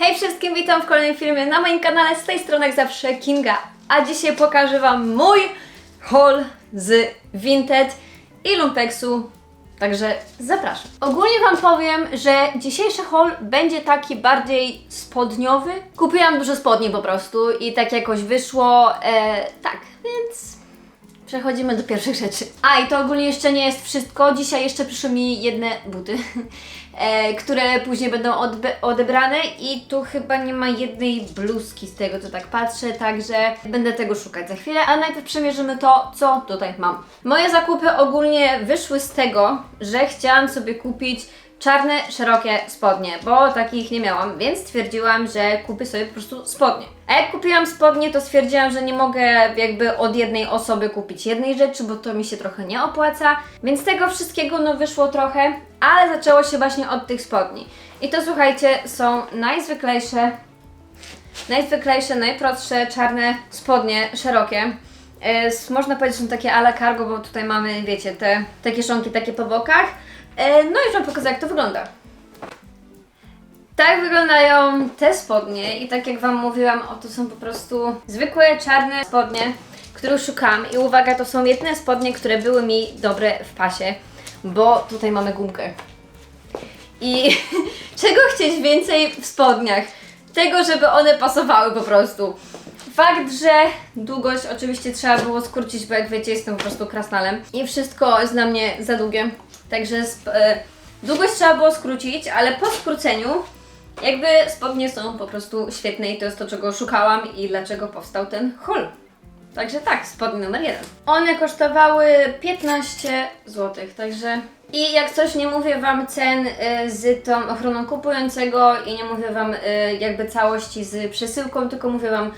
Hej wszystkim, witam w kolejnym filmie na moim kanale, z tej strony jak zawsze Kinga. A dzisiaj pokażę Wam mój haul z Vinted i Lumpexu, także zapraszam. Ogólnie Wam powiem, że dzisiejszy haul będzie taki bardziej spodniowy. Kupiłam dużo spodni po prostu i tak jakoś wyszło, e, tak, więc Przechodzimy do pierwszych rzeczy. A i to ogólnie jeszcze nie jest wszystko. Dzisiaj jeszcze przyszły mi jedne buty, e, które później będą odebrane i tu chyba nie ma jednej bluzki z tego co tak patrzę, także będę tego szukać za chwilę, a najpierw przemierzymy to, co tutaj mam. Moje zakupy ogólnie wyszły z tego, że chciałam sobie kupić czarne, szerokie spodnie, bo takich nie miałam, więc stwierdziłam, że kupię sobie po prostu spodnie. A jak kupiłam spodnie, to stwierdziłam, że nie mogę jakby od jednej osoby kupić jednej rzeczy, bo to mi się trochę nie opłaca, więc tego wszystkiego no wyszło trochę, ale zaczęło się właśnie od tych spodni. I to słuchajcie, są najzwyklejsze, najzwyklejsze, najprostsze czarne spodnie, szerokie. E, można powiedzieć, że są takie ala cargo, bo tutaj mamy, wiecie, te, te kieszonki takie po bokach. E, no i wam pokażę, jak to wygląda. Tak wyglądają te spodnie i tak jak Wam mówiłam, oto są po prostu zwykłe czarne spodnie, których szukałam i uwaga, to są jedyne spodnie, które były mi dobre w pasie, bo tutaj mamy gumkę. I czego chcieć więcej w spodniach? Tego, żeby one pasowały po prostu. Fakt, że długość oczywiście trzeba było skrócić, bo jak wiecie, jestem po prostu krasnalem i wszystko jest dla mnie za długie. Także e, długość trzeba było skrócić, ale po skróceniu jakby spodnie są po prostu świetne i to jest to, czego szukałam i dlaczego powstał ten haul. Także tak, spodnie numer jeden. One kosztowały 15 zł, także... I jak coś nie mówię Wam cen y, z tą ochroną kupującego i nie mówię Wam y, jakby całości z przesyłką, tylko mówię Wam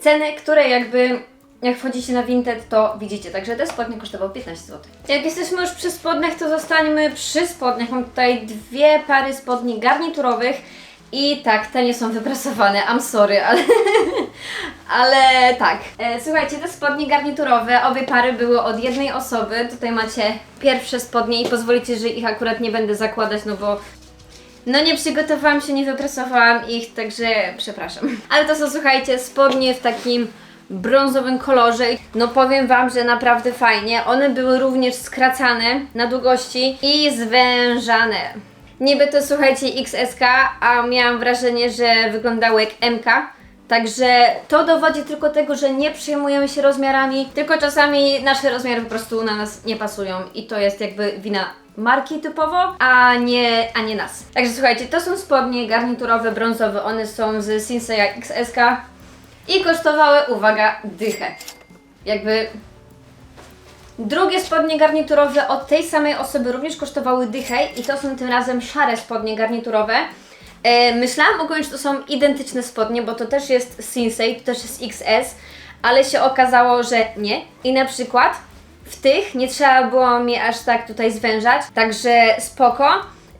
ceny, które jakby jak wchodzicie na Vinted, to widzicie. Także te spodnie kosztowały 15 zł. Jak jesteśmy już przy spodniach, to zostańmy przy spodniach. Mam tutaj dwie pary spodni garniturowych. I tak, te nie są wyprasowane, I'm sorry, ale, ale tak. E, słuchajcie, te spodnie garniturowe, obie pary były od jednej osoby. Tutaj macie pierwsze spodnie i pozwolicie, że ich akurat nie będę zakładać, no bo no nie przygotowałam się, nie wyprasowałam ich, także przepraszam. Ale to są, słuchajcie, spodnie w takim brązowym kolorze. No powiem Wam, że naprawdę fajnie. One były również skracane na długości i zwężane. Niby to, słuchajcie, XSK, a miałam wrażenie, że wyglądały jak MK. Także to dowodzi tylko tego, że nie przejmujemy się rozmiarami, tylko czasami nasze rozmiary po prostu na nas nie pasują i to jest jakby wina marki typowo, a nie, a nie nas. Także słuchajcie, to są spodnie garniturowe, brązowe, one są z Sinseya XSK i kosztowały, uwaga, dychę. Jakby Drugie spodnie garniturowe od tej samej osoby również kosztowały dychę i to są tym razem szare spodnie garniturowe. E, myślałam ogólnie, że to są identyczne spodnie, bo to też jest Sinsei, to też jest XS, ale się okazało, że nie. I na przykład w tych nie trzeba było mi aż tak tutaj zwężać, także spoko.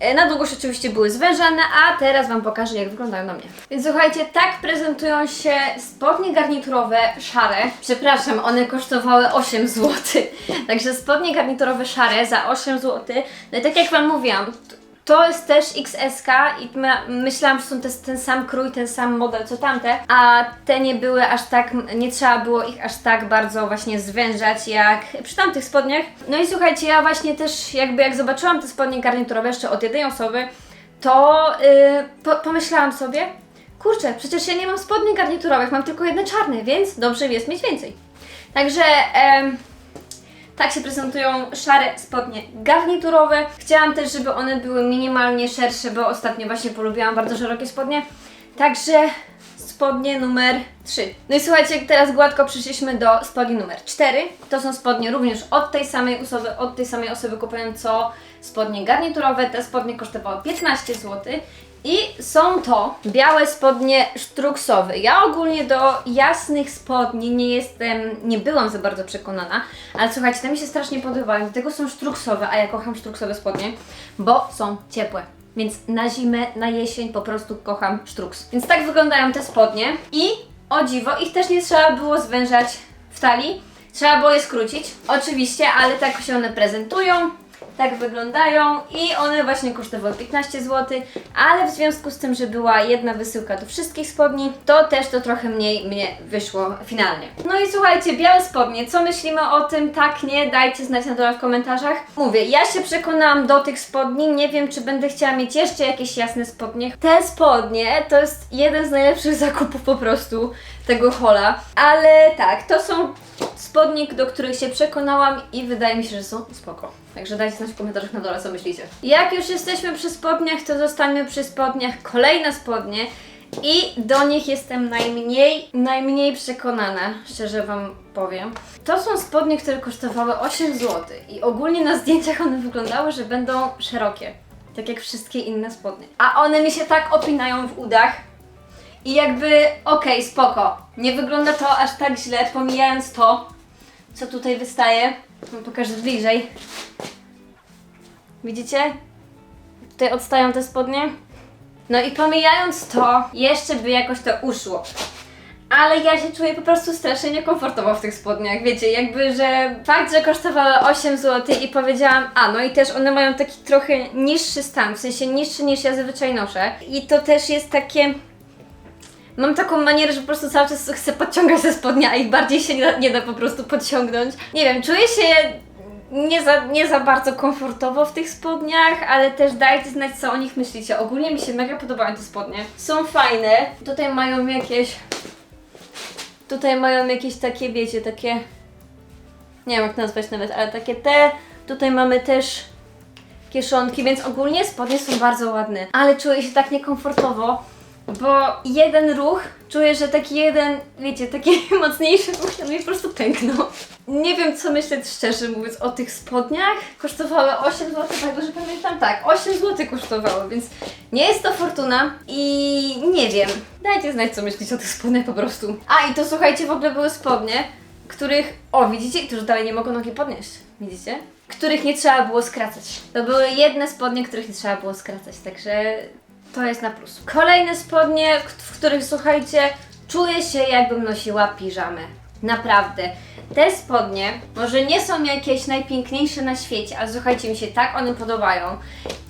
E, Na długość oczywiście były zwężane, a teraz Wam pokażę jak wyglądają na mnie. Więc słuchajcie, tak prezentują się spodnie garniturowe szare. Przepraszam, one kosztowały 8 zł. Także spodnie garniturowe szare za 8 zł. No i tak jak Wam mówiłam, to jest też XSK i my, myślałam, że są te, ten sam krój, ten sam model co tamte, a te nie były aż tak, nie trzeba było ich aż tak bardzo właśnie zwężać jak przy tamtych spodniach. No i słuchajcie, ja właśnie też jakby jak zobaczyłam te spodnie garniturowe jeszcze od jednej osoby, to yy, po, pomyślałam sobie, kurczę, przecież ja nie mam spodni garniturowych, mam tylko jedne czarne, więc dobrze jest mieć więcej. Także em, tak się prezentują szare spodnie garniturowe. Chciałam też, żeby one były minimalnie szersze, bo ostatnio właśnie polubiłam bardzo szerokie spodnie. Także spodnie numer 3. No i słuchajcie, teraz gładko przeszliśmy do spodni numer 4. To są spodnie również od tej samej osoby, od tej samej osoby kupując co spodnie garniturowe. Te spodnie kosztowały 15 zł. I są to białe spodnie sztruksowe. Ja ogólnie do jasnych spodni nie jestem, nie byłam za bardzo przekonana, ale słuchajcie, te mi się strasznie podobają. Do tego są sztruksowe, a ja kocham sztruksowe spodnie, bo są ciepłe. Więc na zimę, na jesień po prostu kocham sztruks. Więc tak wyglądają te spodnie. I o dziwo, ich też nie trzeba było zwężać w talii. Trzeba było je skrócić, oczywiście, ale tak się one prezentują. Tak wyglądają i one właśnie kosztowały 15 zł, ale w związku z tym, że była jedna wysyłka do wszystkich spodni, to też to trochę mniej mnie wyszło finalnie. No i słuchajcie, białe spodnie, co myślimy o tym? Tak, nie? Dajcie znać na dole w komentarzach. Mówię, ja się przekonałam do tych spodni, nie wiem czy będę chciała mieć jeszcze jakieś jasne spodnie. Te spodnie to jest jeden z najlepszych zakupów po prostu tego hola, ale tak, to są spodnie, do których się przekonałam i wydaje mi się, że są spoko. Także dajcie znać w komentarzach na dole, co myślicie. Jak już jesteśmy przy spodniach, to zostańmy przy spodniach. Kolejne spodnie i do nich jestem najmniej, najmniej przekonana, szczerze Wam powiem. To są spodnie, które kosztowały 8 zł i ogólnie na zdjęciach one wyglądały, że będą szerokie. Tak jak wszystkie inne spodnie. A one mi się tak opinają w udach, i jakby, okej, spoko. Nie wygląda to aż tak źle, pomijając to, co tutaj wystaje. Wam Pokażę bliżej. Widzicie? Tutaj odstają te spodnie. No i pomijając to, jeszcze by jakoś to uszło. Ale ja się czuję po prostu strasznie niekomfortowo w tych spodniach. Wiecie, jakby, że fakt, że kosztowały 8 zł i powiedziałam, a no i też one mają taki trochę niższy stan, w sensie niższy niż ja zazwyczaj noszę. I to też jest takie. Mam taką manierę, że po prostu cały czas chcę podciągać te spodnie, a ich bardziej się nie da, nie da po prostu podciągnąć. Nie wiem, czuję się nie za, nie za bardzo komfortowo w tych spodniach, ale też dajcie znać, co o nich myślicie. Ogólnie mi się mega podobają te spodnie. Są fajne. Tutaj mają jakieś... Tutaj mają jakieś takie, wiecie, takie... Nie wiem jak nazwać nawet, ale takie te. Tutaj mamy też kieszonki, więc ogólnie spodnie są bardzo ładne. Ale czuję się tak niekomfortowo, bo jeden ruch, czuję, że taki jeden, wiecie, taki mocniejszy ruch, on mi po prostu pęknął. Nie wiem, co myśleć szczerze mówiąc o tych spodniach. Kosztowały 8 zł, tak dobrze pamiętam? Tak, 8 zł kosztowały, więc nie jest to fortuna i nie wiem. Dajcie znać, co myślicie o tych spodniach po prostu. A, i to słuchajcie, w ogóle były spodnie, których, o widzicie, którzy dalej nie mogą nogi podnieść, widzicie? Których nie trzeba było skracać. To były jedne spodnie, których nie trzeba było skracać, także to jest na plus. Kolejne spodnie, w których słuchajcie, czuję się jakbym nosiła piżamę. Naprawdę. Te spodnie może nie są jakieś najpiękniejsze na świecie, ale słuchajcie, mi się tak one podobają.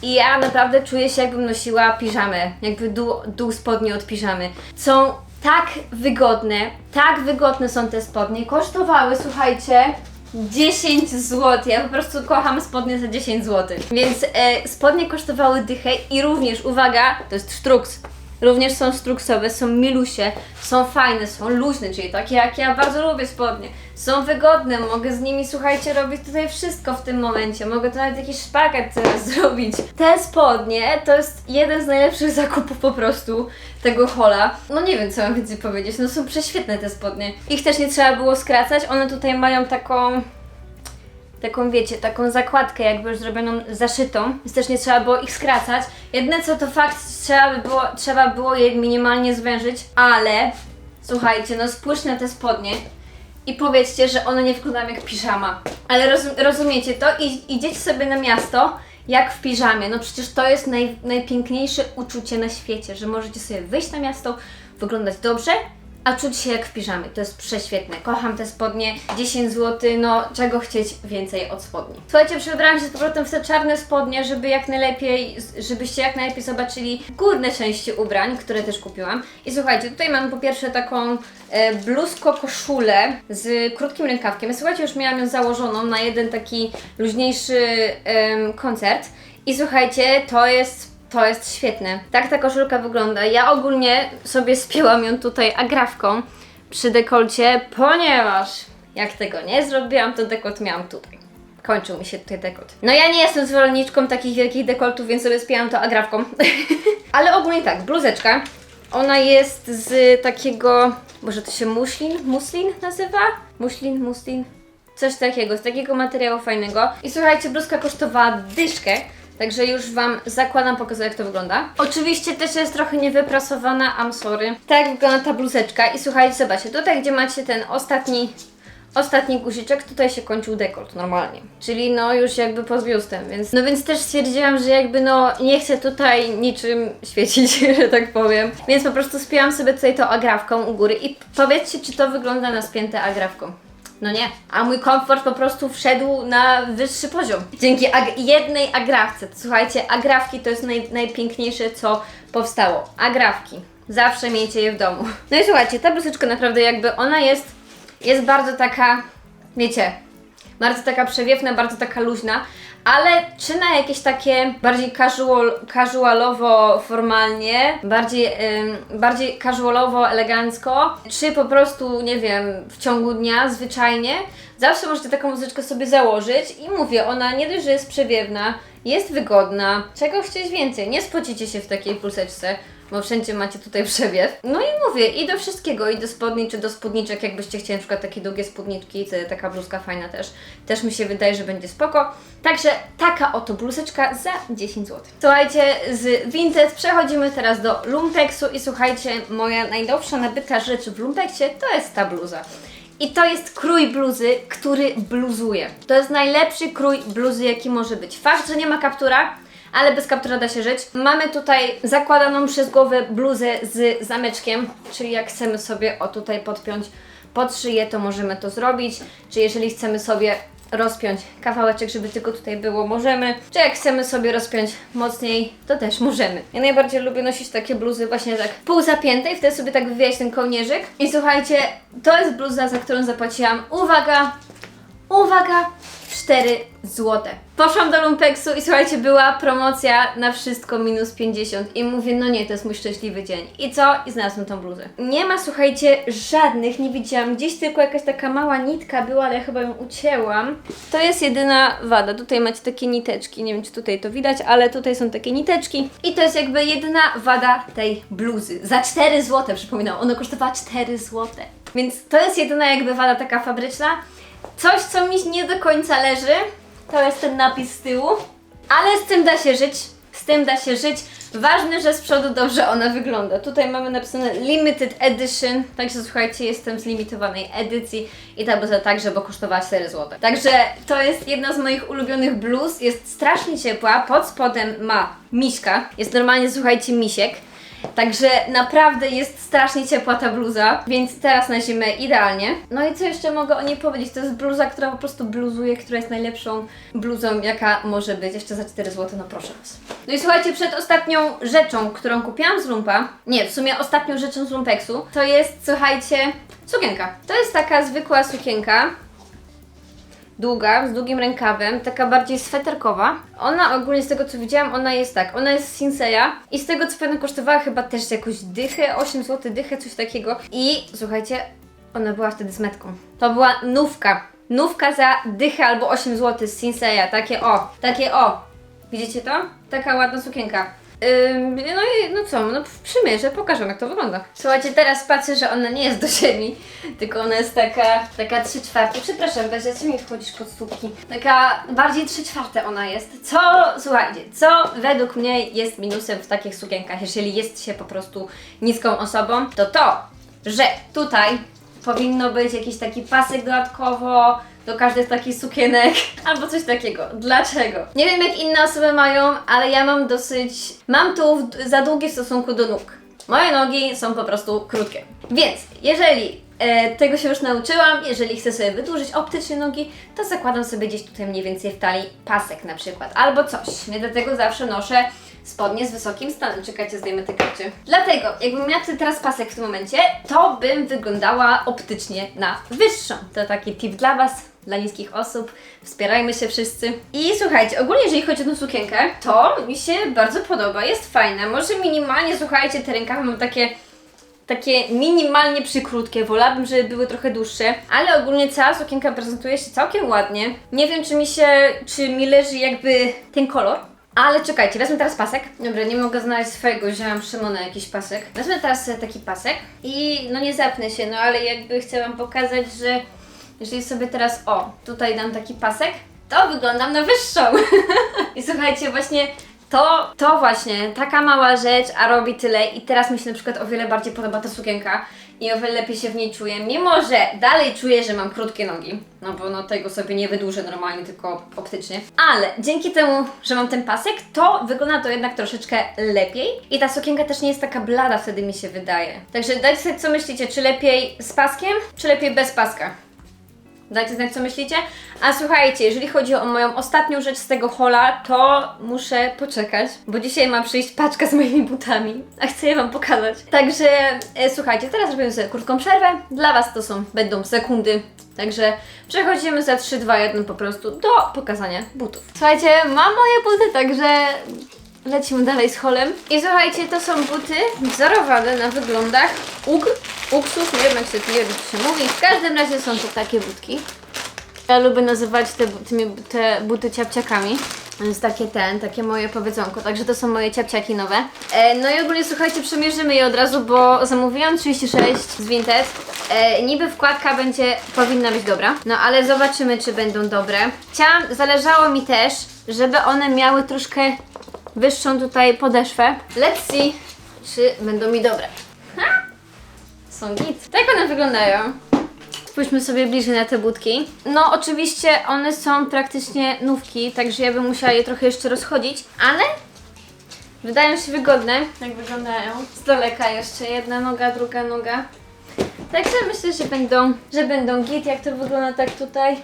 I ja naprawdę czuję się jakbym nosiła piżamę, jakby dół, dół spodni od piżamy. Są tak wygodne, tak wygodne są te spodnie. Kosztowały, słuchajcie, 10 zł. Ja po prostu kocham spodnie za 10 zł. Więc e, spodnie kosztowały dychę i również, uwaga, to jest sztruks. Również są struksowe, są milusie, są fajne, są luźne, czyli takie jak ja bardzo lubię spodnie. Są wygodne, mogę z nimi, słuchajcie, robić tutaj wszystko w tym momencie. Mogę tu nawet jakiś szpagat teraz zrobić. Te spodnie to jest jeden z najlepszych zakupów po prostu tego hola. No nie wiem, co mam więcej powiedzieć, no są prześwietne te spodnie. Ich też nie trzeba było skracać, one tutaj mają taką taką wiecie, taką zakładkę jakby już zrobioną, zaszytą, więc też nie trzeba było ich skracać. Jedyne co to fakt, trzeba by było, trzeba było je minimalnie zwężyć, ale słuchajcie, no spójrzcie na te spodnie i powiedzcie, że one nie wyglądają jak piżama. Ale rozum, rozumiecie to? I, idziecie sobie na miasto jak w piżamie. No przecież to jest naj, najpiękniejsze uczucie na świecie, że możecie sobie wyjść na miasto, wyglądać dobrze, a czuć się jak w piżamie. To jest prześwietne. Kocham te spodnie. 10 zł, no czego chcieć więcej od spodni. Słuchajcie, przebrałam się z powrotem w te czarne spodnie, żeby jak najlepiej, żebyście jak najlepiej zobaczyli górne części ubrań, które też kupiłam. I słuchajcie, tutaj mam po pierwsze taką e, bluzko-koszulę z krótkim rękawkiem. Słuchajcie, już miałam ją założoną na jeden taki luźniejszy em, koncert. I słuchajcie, to jest to jest świetne. Tak ta koszulka wygląda. Ja ogólnie sobie spięłam ją tutaj agrafką przy dekolcie, ponieważ jak tego nie zrobiłam, to dekolt miałam tutaj. Kończył mi się tutaj dekolt. No ja nie jestem zwolenniczką takich wielkich dekoltów, więc sobie spięłam to agrafką. Ale ogólnie tak, bluzeczka. Ona jest z takiego, może to się muslin, muslin nazywa? Muslin, muslin? Coś takiego, z takiego materiału fajnego. I słuchajcie, bluzka kosztowała dyszkę, także już Wam zakładam, pokazuję jak to wygląda. Oczywiście też jest trochę niewyprasowana, I'm sorry. Tak wygląda ta bluzeczka i słuchajcie, zobaczcie, tutaj gdzie macie ten ostatni Ostatni guziczek, tutaj się kończył dekolt normalnie. Czyli no już jakby pod biustem, więc no więc też stwierdziłam, że jakby no nie chcę tutaj niczym świecić, że tak powiem. Więc po prostu spięłam sobie tutaj to agrafką u góry i powiedzcie, czy to wygląda na spięte agrafką. No nie, a mój komfort po prostu wszedł na wyższy poziom. Dzięki ag- jednej agrawce. Słuchajcie, agrawki to jest naj- najpiękniejsze, co powstało. Agrawki. Zawsze miejcie je w domu. No i słuchajcie, ta bluzeczka naprawdę jakby ona jest, jest bardzo taka, wiecie, bardzo taka przewiewna, bardzo taka luźna, ale czy na jakieś takie bardziej casual, casualowo formalnie, bardziej, ym, bardziej casualowo elegancko, czy po prostu, nie wiem, w ciągu dnia zwyczajnie, zawsze możecie taką muzyczkę sobie założyć i mówię, ona nie dość, że jest przewiewna, jest wygodna, czego chcieć więcej, nie spocicie się w takiej pulseczce, bo wszędzie macie tutaj przewiew. No i mówię, i do wszystkiego, i do spodni, czy do spódniczek, jakbyście chcieli na przykład takie długie spódniczki, taka bluzka fajna też, też mi się wydaje, że będzie spoko. Także taka oto bluzeczka za 10 zł. Słuchajcie, z Vinted przechodzimy teraz do Lumpeksu i słuchajcie, moja najnowsza nabyta rzecz w Lumpeksie to jest ta bluza. I to jest krój bluzy, który bluzuje. To jest najlepszy krój bluzy, jaki może być. Fakt, że nie ma kaptura, ale bez kaptura da się żyć. Mamy tutaj zakładaną przez głowę bluzę z zameczkiem, czyli jak chcemy sobie o tutaj podpiąć pod szyję, to możemy to zrobić. Czy jeżeli chcemy sobie rozpiąć kawałeczek, żeby tylko tutaj było, możemy. Czy jak chcemy sobie rozpiąć mocniej, to też możemy. Ja najbardziej lubię nosić takie bluzy właśnie tak pół zapięte i wtedy sobie tak wywijać ten kołnierzyk. I słuchajcie, to jest bluza, za którą zapłaciłam, uwaga, uwaga, 4 złote. Poszłam do Lumpeksu i słuchajcie, była promocja na wszystko minus 50 i mówię, no nie, to jest mój szczęśliwy dzień. I co? I znalazłam tą bluzę. Nie ma, słuchajcie, żadnych, nie widziałam, gdzieś tylko jakaś taka mała nitka była, ale ja chyba ją ucięłam. To jest jedyna wada, tutaj macie takie niteczki, nie wiem czy tutaj to widać, ale tutaj są takie niteczki i to jest jakby jedyna wada tej bluzy. Za 4 złote, przypominam, ona kosztowała 4 złote. Więc to jest jedyna jakby wada taka fabryczna. Coś, co mi nie do końca leży, to jest ten napis z tyłu, ale z tym da się żyć. Z tym da się żyć. Ważne, że z przodu dobrze ona wygląda. Tutaj mamy napisane Limited Edition, także słuchajcie, jestem z limitowanej edycji i ta bluza także, bo kosztowała 4 zł. Także to jest jedna z moich ulubionych bluz, jest strasznie ciepła, pod spodem ma miśka, jest normalnie, słuchajcie, misiek. Także naprawdę jest strasznie ciepła ta bluza, więc teraz na zimę idealnie. No i co jeszcze mogę o niej powiedzieć? To jest bluza, która po prostu bluzuje, która jest najlepszą bluzą, jaka może być. Jeszcze za 4 zł, no proszę Was. No i słuchajcie, przed ostatnią rzeczą, którą kupiłam z Lumpa, nie, w sumie ostatnią rzeczą z Lumpeksu, to jest, słuchajcie, sukienka. To jest taka zwykła sukienka, długa, z długim rękawem, taka bardziej sweterkowa. Ona ogólnie z tego co widziałam, ona jest tak, ona jest z Sinseya i z tego co pamiętam kosztowała chyba też jakąś dychę, 8 zł dychę, coś takiego. I słuchajcie, ona była wtedy z metką. To była nówka. Nówka za dychę albo 8 zł z Sinseya, takie o, takie o. Widzicie to? Taka ładna sukienka. No i no co, no przymierzę, pokażę jak to wygląda. Słuchajcie, teraz patrzę, że ona nie jest do ziemi, tylko ona jest taka, taka 3 czwarte. Przepraszam, Bezia, co mi wchodzisz pod stópki? Taka bardziej 3 czwarte ona jest. Co, słuchajcie, co według mnie jest minusem w takich sukienkach, jeżeli jest się po prostu niską osobą, to to, że tutaj powinno być jakiś taki pasek dodatkowo do każdej z takich sukienek albo coś takiego. Dlaczego? Nie wiem jak inne osoby mają, ale ja mam dosyć. Mam tu za długi w stosunku do nóg. Moje nogi są po prostu krótkie. Więc jeżeli e, tego się już nauczyłam, jeżeli chcę sobie wydłużyć optycznie nogi, to zakładam sobie gdzieś tutaj mniej więcej w talii pasek na przykład albo coś. Ja dlatego zawsze noszę spodnie z wysokim stanem. Czekajcie, zdejmę te kapcie. Dlatego, jakbym miała tutaj teraz pasek w tym momencie, to bym wyglądała optycznie na wyższą. To taki tip dla Was, dla niskich osób. Wspierajmy się wszyscy. I słuchajcie, ogólnie jeżeli chodzi o tę sukienkę, to mi się bardzo podoba, jest fajna. Może minimalnie, słuchajcie, te rękawy mam takie takie minimalnie przykrótkie, wolałabym, żeby były trochę dłuższe, ale ogólnie cała sukienka prezentuje się całkiem ładnie. Nie wiem, czy mi się, czy mi leży jakby ten kolor, ale czekajcie, wezmę teraz pasek. Dobra, nie mogę znaleźć swojego, wzięłam Szymona jakiś pasek. Wezmę teraz taki pasek i no nie zapnę się, no ale jakby chcę Wam pokazać, że jeżeli sobie teraz, o, tutaj dam taki pasek, to wyglądam na wyższą. I słuchajcie, właśnie to, to właśnie, taka mała rzecz, a robi tyle i teraz mi się na przykład o wiele bardziej podoba ta sukienka i o wiele lepiej się w niej czuję, mimo że dalej czuję, że mam krótkie nogi, no bo no tego sobie nie wydłużę normalnie, tylko optycznie, ale dzięki temu, że mam ten pasek, to wygląda to jednak troszeczkę lepiej i ta sukienka też nie jest taka blada wtedy mi się wydaje. Także dajcie sobie co myślicie, czy lepiej z paskiem, czy lepiej bez paska? Dajcie znać, co myślicie. A słuchajcie, jeżeli chodzi o moją ostatnią rzecz z tego hola, to muszę poczekać, bo dzisiaj ma przyjść paczka z moimi butami, a chcę je Wam pokazać. Także e, słuchajcie, teraz robimy sobie krótką przerwę. Dla Was to są, będą sekundy. Także przechodzimy za 3, 2, 1 po prostu do pokazania butów. Słuchajcie, mam moje buty, także lecimy dalej z holem. I słuchajcie, to są buty wzorowane na wyglądach ug, uksów, nie wiem jak się, nie wiem, się mówi. W każdym razie są to takie butki. Ja lubię nazywać te, tymi, te buty ciapciakami. To jest takie ten, takie moje powiedzonko, także to są moje ciapciaki nowe. E, no i ogólnie słuchajcie, przemierzymy je od razu, bo zamówiłam 36 z Vinted. E, niby wkładka będzie, powinna być dobra, no ale zobaczymy, czy będą dobre. Chciałam, zależało mi też, żeby one miały troszkę wyższą tutaj podeszwę. Let's see, czy będą mi dobre. Są git. Tak one wyglądają. Spójrzmy sobie bliżej na te budki. No, oczywiście one są praktycznie nówki, także ja bym musiała je trochę jeszcze rozchodzić, ale wydają się wygodne, jak wyglądają. Z daleka jeszcze jedna noga, druga noga. Także myślę, że będą, że będą git, jak to wygląda tak tutaj.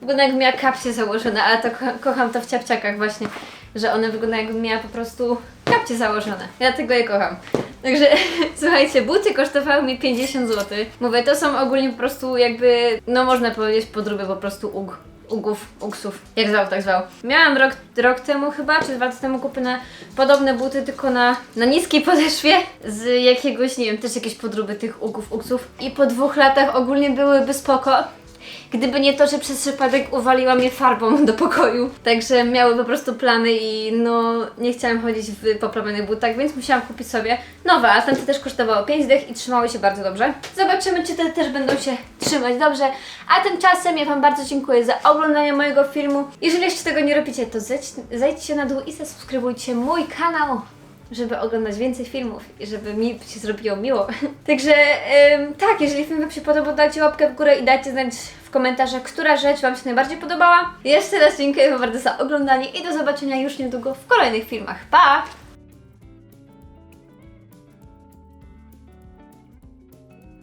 Wygląda jakbym miała kapcie założone, ale to ko- kocham to w ciapciakach właśnie, że one wyglądają jakbym miała po prostu kapcie założone. Ja tego je kocham. Także słuchajcie, buty kosztowały mi 50 zł. Mówię, to są ogólnie po prostu jakby, no można powiedzieć podróby po prostu ug. Ugów, uksów, jak zwał, tak zwał. Miałam rok, rok temu chyba, czy dwa lata temu kupione podobne buty, tylko na, na niskiej podeszwie z jakiegoś, nie wiem, też jakieś podróby tych ugów, uksów. I po dwóch latach ogólnie byłyby spoko, Gdyby nie to, że przez przypadek uwaliłam je farbą do pokoju. Także miały po prostu plamy i no nie chciałam chodzić w poprawionych butach, więc musiałam kupić sobie nowe, a tamte też kosztowały 5 dych i trzymały się bardzo dobrze. Zobaczymy, czy te też będą się trzymać dobrze. A tymczasem ja Wam bardzo dziękuję za oglądanie mojego filmu. Jeżeli jeszcze tego nie robicie, to zejdź, zejdźcie na dół i zasubskrybujcie mój kanał żeby oglądać więcej filmów i żeby mi się zrobiło miło. Także em, tak, jeżeli film Wam się podobał, dajcie łapkę w górę i dajcie znać w komentarzach, która rzecz Wam się najbardziej podobała. Jeszcze raz dziękuję Wam bardzo za oglądanie i do zobaczenia już niedługo w kolejnych filmach. Pa!